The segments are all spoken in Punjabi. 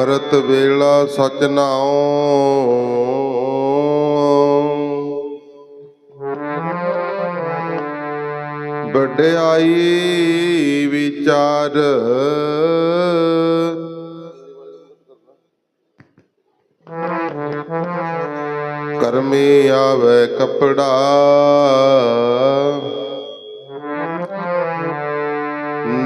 ਅੰਮ੍ਰਿਤ ਵੇਲਾ ਸਚ ਨਾਉ। ਵਡਿਆਈ ਵਿਚਾਰ। ਕਰਮੀ ਆਵੇ ਕਪੜਾ।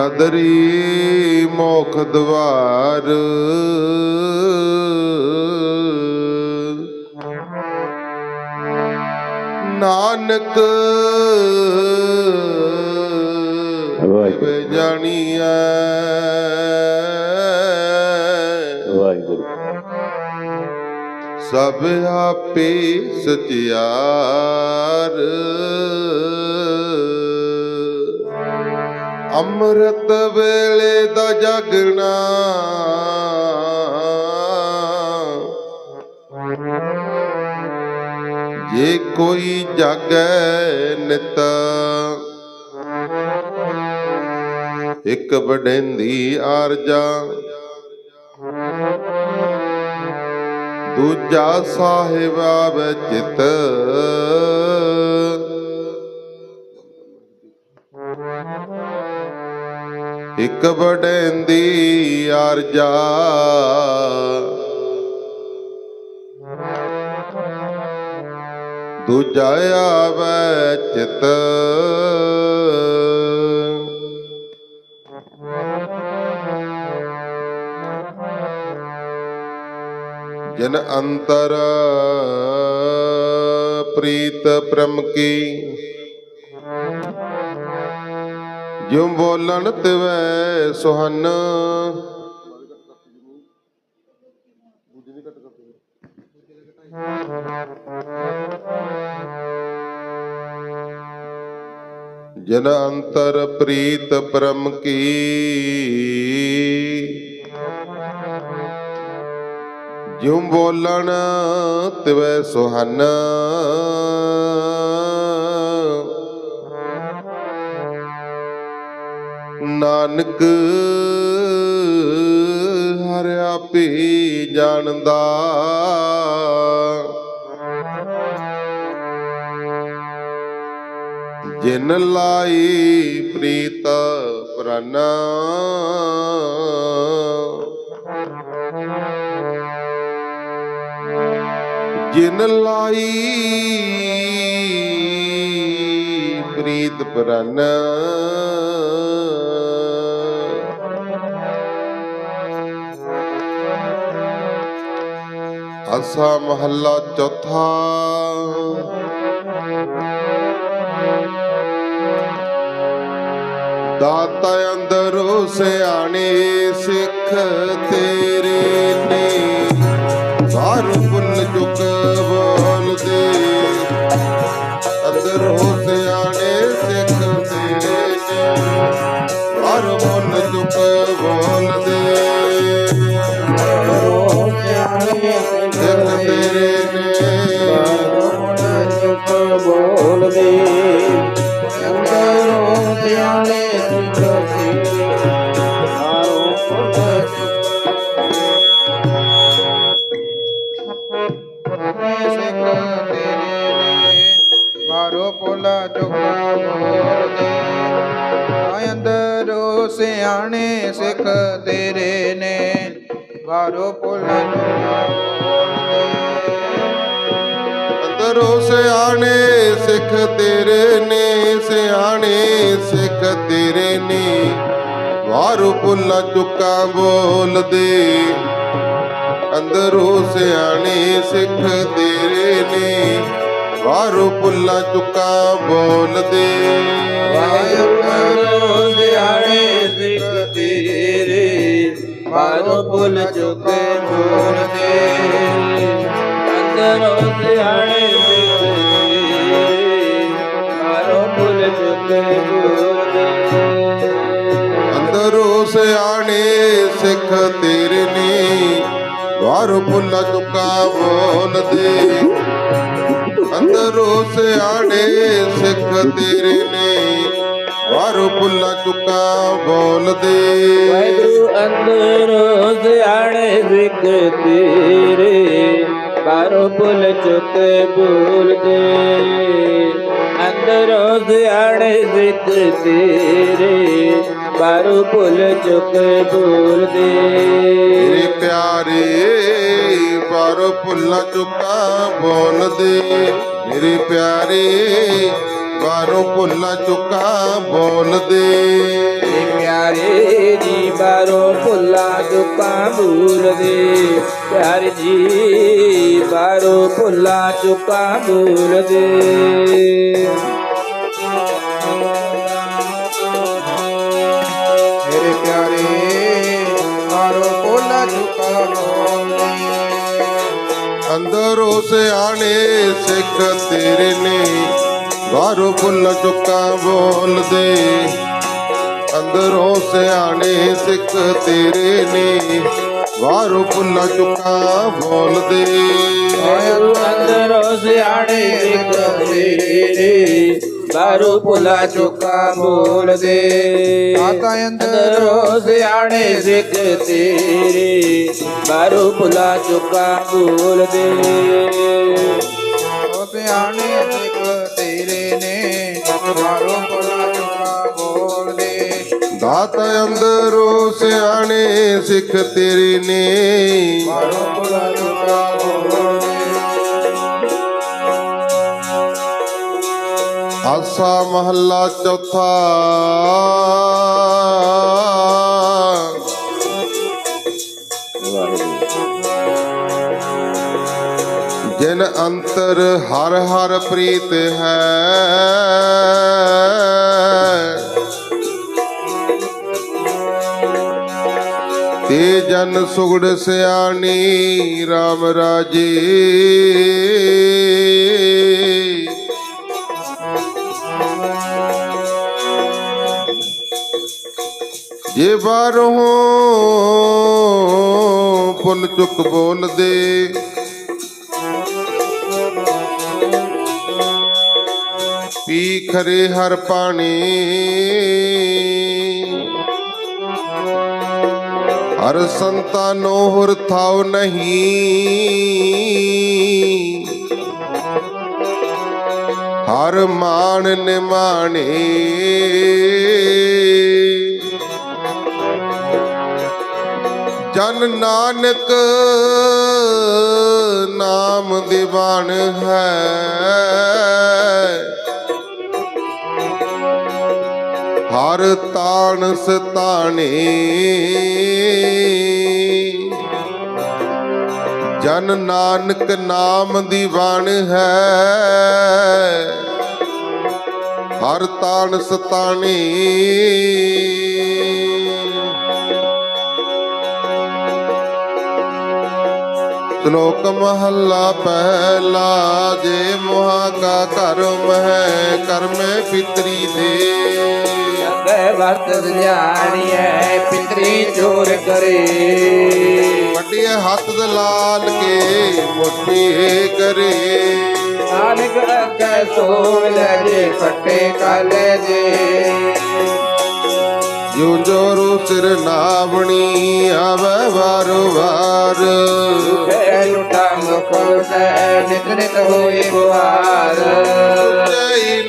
ਨਦਰੀ ਮੋਖ ਦਵਾਰ। ਨਾਨਕ ਵਾਹਿਗੁਰੂ। ਵੇ ਜਾਣੀਐ। ਵਾਹਿਗੁਰੂ। ਸਭ ਆਪੇ ਸਚਿਆਰ। ਅੰਮ੍ਰਿਤ ਵੇਲੇ ਦਾ ਜਾਗਣਾ ਜੇ ਕੋਈ ਜਾਗੈ ਨਿਤ, ਇੱਕ ਵਡੇਂਦੀ ਆਰਜਾ। ਦੂਜਾ ਸਾਹਿਬ ਆਵੇ ਚਿਤ ਇੱਕ ਵਡੇਂਦੀ ਆਰਜਾ। ਦੂਜਾ ਆਵੇ ਚਿਤ। ਜਨ ਅੰਤਰ ਪ੍ਰੀਤ ਪ੍ਰਮ ਕੀ ਜਿਉ ਬੋਲਣ ਤਿਵੈ ਸੁਹਨ। ਜਨ ਅੰਤਰ ਪ੍ਰੀਤ ਪ੍ਰਮ ਕੀ। ਜਿਉ ਬੋਲਣ ਤਿਵੈ ਸੁਹਨ। ਨਾਨਕ ਹਰ ਆਪੇ ਜਾਣਦਾ। ਜਿਨ ਲਾਈ ਪ੍ਰੀਤ ਪ੍ਰਣ ਜਿਨ ਲਾਈ ਪ੍ਰੀਤ ਪ੍ਰਣ ਅਸਾ ਮਹੱਲਾ ਚੌਥਾ। ਦਾਤਾ ਅੰਦਰੋਂ ਸਿਆਣੇ ਸਿੱਖ ਤੇਰੇ ਨੇ। ਬਾਹਰ ਭੁੱਲ ਚੁੱਕ ਬੋਲਦੇ। ਅੰਦਰੋਂ ਸਿਆਣੇ ਸਿੱਖ ਤੇਰੇ ਨੇ। ਬਾਹਰ ਭੁੱਲ ਮਾਰੋ ਪੋਲਾ ਚੁਕਾ ਬੋਲਦੇ ਅੰਦਰੋ ਸਿਆਣੇ ਸਿੱਖ ਤੇਰੇ ਨੇ। ਮਾਰੋ ਪੋਲਾ ਚੁਕਾ ਬੋਲਦੇ ਅੰਦਰੋਂ ਸਿਆਣੇ ਸਿੱਖ ਤੇਰੇ ਨੇ, ਸਿਆਣੇ ਸਿੱਖ ਤੇਰੇ ਨੇ। ਵਾਰੂ ਪੁੱਲਾ ਚੁੱਕਾ ਬੋਲਦੇ ਅੰਦਰੋਂ ਸਿਆਣੇ ਸਿੱਖ ਤੇਰੇ ਨੇ। ਵਾਰੂ ਪੁੱਲਾ ਚੁੱਕਾ ਬੋਲਦੇ। ਵਾਹਿਗੁਰੂ ਸਿਆਣੇ ਸਿੱਖ ਤੇਰੇ ਮਾਰੋ ਪੁੱਲ ਚੁਕੇ ਬੋਲਦੇ। ਅੰਦਰੋਂ ਸਿਆਣੇ ਸਿੱਖਦੇ ਮਾਰੋ ਭੁੱਲ ਚੁੱਕੇ ਬੋਲਦੇ। ਅੰਦਰੋਂ ਸਿਆਣੇ ਸਿੱਖ ਤੇਰੇ ਨੇ ਵਾਰ ਭੁੱਲਾ ਚੁੱਕਾ ਬੋਲਦੇ। ਅੰਦਰੋਂ ਸਿਆਣੇ ਸਿੱਖ ਤੇਰੇ ਨੇ ਵਾਰ ਭੁੱਲਾ ਚੁੱਕਾ, ਬੋਲਦੇ। ਵਾਹਿਗੁਰੂ ਅੰਦਰੋਂ ਸਿਆਣੇ ਸਿੱਖ ਤੇਰੇ। ਬਾਹਰੋਂ ਭੁੱਲ ਚੁੱਕ, ਬੋਲਦੇ। ਅੰਦਰੋਂ ਸਿਆਣੇ ਸਿੱਖ ਤੇਰੇ। ਬਾਹਰੋਂ ਭੁੱਲ ਚੁੱਕੇ ਬੋਲਦੇ ਮੇਰੇ ਪਿਆਰੇ ਪਰ ਭੁੱਲਾ ਚੁੱਕਾ ਬੋਲਦੇ ਮੇਰੇ ਪਿਆਰੇ ਬਾਰੋਂ ਭੁੱਲਾ ਚੁੱਕਾ ਬੋਲਦੇ ਪਿਆਰੇ ਜੀ ਬਾਹਰੋਂ ਭੁੱਲਾ ਚੁੱਕਾ ਬੋਲਦੇ ਪਿਆਰੇ ਜੀ ਬਾਹਰੋਂ ਭੁੱਲਾ ਚੁੱਕਾ ਬੋਲਦੇ ਸਿਆਣੇ ਸਿੱਖ ਤੇਰੇ ਨੇ ਬਾਹਰੋਂ ਭੁੱਲਾ ਚੁੱਕਾ ਬੋਲਦੇ। ਅੰਦਰੋਂ ਸਿਆਣੇ ਸਿੱਖ ਤੇਰੇ ਨੇ ਬਾਹਰੋਂ ਭੁੱਲਾ ਚੁੱਕਾ ਬੋਲਦੇ ਅੰਦਰੋਂ ਸਿੱਖ ਤੇਰੇ ਬਾਹਰੋਂ ਭੁੱਲਾ ਚੁੱਕਾ ਬੋਲਦੇ ਦਾਤਾ ਅੰਦਰੋਂ ਸਿਆਣੇ ਸਿੱਖ ਤੇਰੇ ਬਾਹਰੋਂ ਭੁੱਲਾ ਚੁੱਕਾ ਬੋਲਦੇ ਸਿਆਣੇ ਸਿੱਖ ਤੇਰੇ ਨੇ ਪੋਲਾ ਚੁਕਾ ਬੋਲਦੇ ਅੰਦਰੋਂ ਸਿਆਣੇ ਸਿੱਖ ਤੇਰੇ ਨੇ। ਮਾਰੋ ਪੋਲਾ ਆਸਾ ਮਹੱਲਾ ਚੌਥਾ। ਜਿਨ ਅੰਤਰ ਹਰ ਹਰ ਪ੍ਰੀਤ ਹੈ ਜਨ ਸੁਗੜ ਸਿਆਣੀ RAM ਰਾਜੇ। ਜੇ ਬਾਰੋਂ ਫੁੱਲ ਚੁੱਕ ਬੋਲਦੇ ਪੀ ਖਰੇ ਹਰ ਪਾਣੀ। ਹਰ ਸੰਤਾਨੋ ਹੁਰ ਥਾਉ ਨਹੀਂ। ਹਰ ਮਾਨ ਨਿਮਾਣੇ। ਜਨ ਨਾਨਕ ਨਾਮ ਦੀਵਾਨ ਹੈ। ਹਰ ਤਾਣ ਸਤਾਣੇ। ਜਨ ਨਾਨਕ ਨਾਮ ਦੀ ਦੀਵਾਨ ਹੈ। ਹਰ ਤਾਣ ਸਤਾਣੇ। ਸ਼ਲੋਕ ਮਹੱਲਾ ਪਹਿਲਾ ਜੇ ਮੋਹਾ ਕਾ ਘਰ ਮਹਿ ਕਰਮੇ ਪਿਤਰੀ ਦੇ। ਅੱਗੇ ਵਰਤ ਜਾਣੀਐ ਪਿਤਰੀ ਚੋਰ ਕਰੇ। ਵੱਡੇ ਹੱਥ ਦਲਾਲ ਕੇ ਮੁੱਠੀ ਕਰੇ। ਨਾਨਕ ਅੱਗੇ ਸੋਵ ਲੈ ਫੱਟੇ ਕਾਲੇ ਦੇ ਜੋ ਜੋਰੂ ਸਿਰ ਨਾਵਣੀ ਆਵੇ ਵਾਰੋ ਵਾਰ। ਫੇ ਲੁਟਾ ਮੁਖ ਸੈ ਨਿਤ ਨਿਤ ਹੋਏ ਗੁਹਾਰ। ਜਈ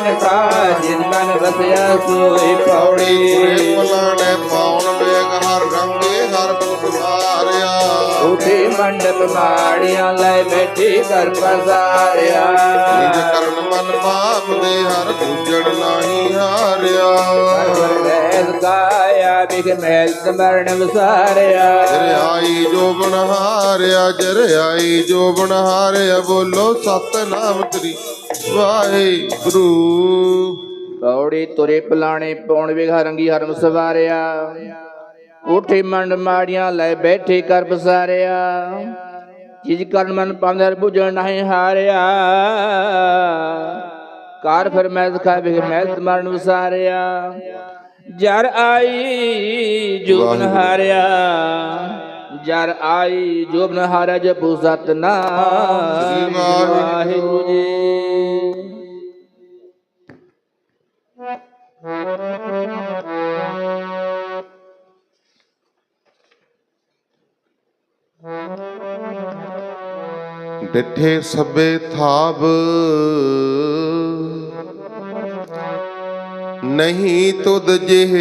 ਤੇਰੇ ਨਾਨਕਾ ਜਿਨ ਮਨ ਵਸਿਆ ਸੋਈ ਪੌੜੀ। ਪੌੜੀ ਪਲਾਣੇ ਪਾਉਣ ਵੇਗ ਹਰ ਰੰਗੇ ਹਰ ਪੁਸਵਾਰਿਆ ਉਠੀ ਮੰਡਪ ਮਾੜੀਆਂ ਲੈ ਬੈਠੀ ਕਰ ਪਸਾਰਿਆ। ਨਿਜ ਕਰਨ ਮਨ ਪਾਪਦੇ ਹਰ ਦੂਜਣ ਨਾਹੀ ਹਾਰਿਆ ਹਰ ਵੈਦ ਵਿਸਾਰਿਆ। ਜਰ ਆਈ ਜੋ ਬਨਹਾਰਿਆ ਜਰ ਆਈ ਜੋ ਬਨਹਾਰਿਆ ਬੋਲੋ ਸਤਨਾਮ ਤਰੀ। ਵਾਹਿਗੁਰੂ। ਪੌੜੀ ਤੁਰੇ ਪਲਾਣੇ ਪੌਣ ਵਿਘਾ ਰੰਗੀ ਹਰਮ ਸਵਾਰਿਆ। ਉਠੇ ਮੰਡ ਮਾੜੀਆਂ ਲੈ ਬੈਠੇ ਕਰ ਬਸਾਰਿਆ ਜਿਜ ਕਰਨ ਮਨ ਪਾਉਂਦਾ ਬੁਝਣ ਨਹੀਂ ਹਾਰਿਆ। ਕਾਰ ਫਿਰ ਮੈਂ ਦਿਖਾ ਵੀ ਮੈਂ ਮਰਨ ਵਸਾਰਿਆ ਜਰ ਆਈ ਜੋਬਨ ਹਾਰਿਆ। ਜਰ ਆਈ ਜੋਬਨ ਹਾਰਿਆ ਜਪੂ ਸਤਨਾਮ। ਵਾਹਿਗੁਰੂ ਜੀ। ਡਿਠੇ ਸਭੇ ਥਾਬ। ਨਹੀਂ ਤੁਧ ਜਿਹ